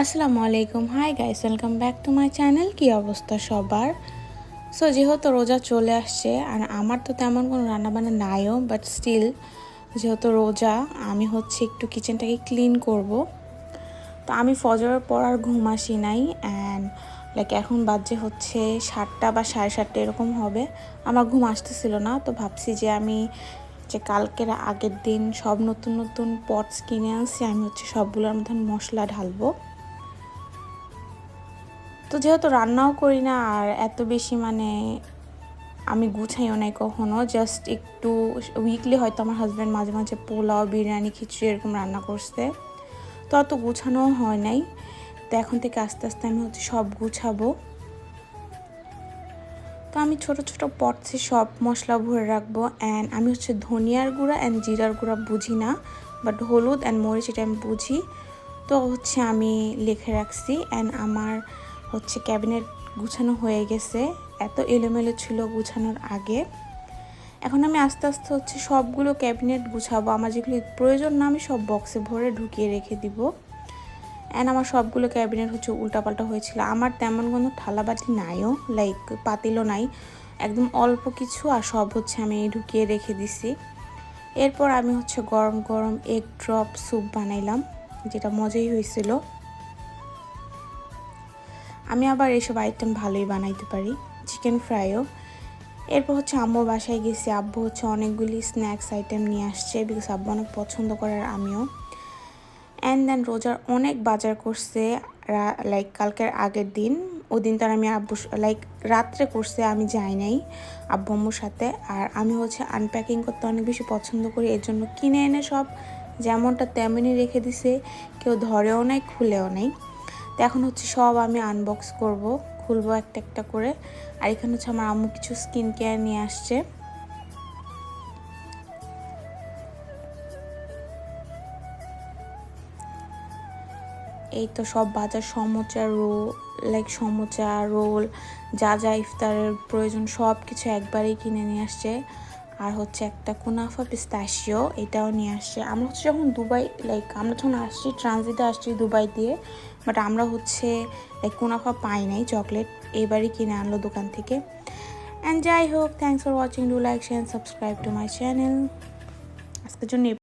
আসসালামু আলাইকুম। Hi guys welcome back to my channel কী অবস্থা সবার? সো যেহেতু রোজা চলে আসছে, আর আমার তো তেমন কোনো রান্নাবান্না নাইও বাট স্টিল যেহেতু রোজা, আমি হচ্ছে একটু কিচেনটাকে ক্লিন করব। তো আমি ফজরের পর আর ঘুম আসি নাই অ্যান্ড লাইক এখন বাজে হচ্ছে সাতটা বা সাড়ে সাতটা এরকম হবে। আমার ঘুম আসতেছিল না, তো ভাবছি যে আমি যে কালকের আগের দিন সব নতুন নতুন পটস কিনে আনছি, আমি হচ্ছে সবগুলোর মধ্যে মশলা ঢালবো। তো যেহেতু রান্নাও করি না, আর এত বেশি মানে আমি গুছাইও নাই কখনো জাস্ট একটু উইকলি হয়তো আমার হাজব্যান্ড মাঝে মাঝে পোলাও, বিরিয়ানি, খিচুড়ি এরকম রান্না করছে। তো অত গুছানোও হয় নাই। তো এখন থেকে আস্তে আস্তে আমি হচ্ছে সব গুছাবো। তো আমি ছোট ছোট পটসে সব মশলা ভরে রাখব অ্যান্ড আমি হচ্ছে ধনিয়ার গুঁড়া অ্যান্ড জিরার গুঁড়া বুঝি না বাট হলুদ অ্যান্ড মরিচ এটা আমি বুঝি। তো হচ্ছে আমি লিখে রাখছি অ্যান্ড আমার হচ্ছে ক্যাবিনেট গুছানো হয়ে গেছে। এত এলোমেলো ছিল গুছানোর আগে। এখন আমি আস্তে আস্তে হচ্ছে সবগুলো ক্যাবিনেট গুছাবো। আমার যেগুলো প্রয়োজন না, আমি সব বক্সে ভরে ঢুকিয়ে রেখে দিব। অ্যান্ড আমার সবগুলো ক্যাবিনেট হচ্ছে উল্টাপাল্টা হয়েছিল। আমার তেমন কোনো থালাবাটি নাইও লাইক পাতিলও নাই। একদম অল্প কিছু আর সব হচ্ছে আমি ঢুকিয়ে রেখে দিছি। এরপর আমি হচ্ছে গরম গরম এগ ড্রপ স্যুপ বানাইলাম, যেটা মজাই হয়েছিল। আমি আবার এসব আইটেম ভালোই বানাইতে পারি। চিকেন ফ্রাইও এরপর হচ্ছে আম্মুর বাসায় গেছি। আব্বু হচ্ছে অনেকগুলি স্ন্যাক্স আইটেম নিয়ে আসছে বিকজ আব্বু অনেক পছন্দ করার আমিও। অ্যান্ড দেন রোজার অনেক বাজার করছে লাইক কালকের আগের দিন। ওই দিন তার আমি আব্বু লাইক রাত্রে করছে, আমি যাই নাই আব্বু আম্মুর সাথে। আর আমি হচ্ছে আনপ্যাকিং করতে অনেক বেশি পছন্দ করি, এর জন্য কিনে এনে সব যেমনটা তেমনই রেখে দিছে, কেউ ধরেও নাই, খুলেও নাই। তো এখন হচ্ছে সব আমি আনবক্স করব, খুলবো একটা একটা করে। আর এখানে হচ্ছে আমার আম্মু কিছু স্কিন কেয়ার নিয়ে আসছে। এই তো সব বাজার samosa roll like samosa roll যা যা ইফতারের প্রয়োজন সব কিছু একবারেই কিনে নিয়ে আসছে। আর হচ্ছে একটা কুনাফা পিস্তাশিও, এটাও নিয়ে আসছে। আমরা হচ্ছে যখন দুবাই লাইক আমরা যখন আসছি ট্রানজিটে আসছি দুবাই দিয়ে বাট আমরা হচ্ছে লাইক কুনাফা পাই নাই চকলেট এবারই কিনে আনলো দোকান থেকে। অ্যান্ড যাই হোক thanks for watching do like share subscribe to my channel আজকের জন্য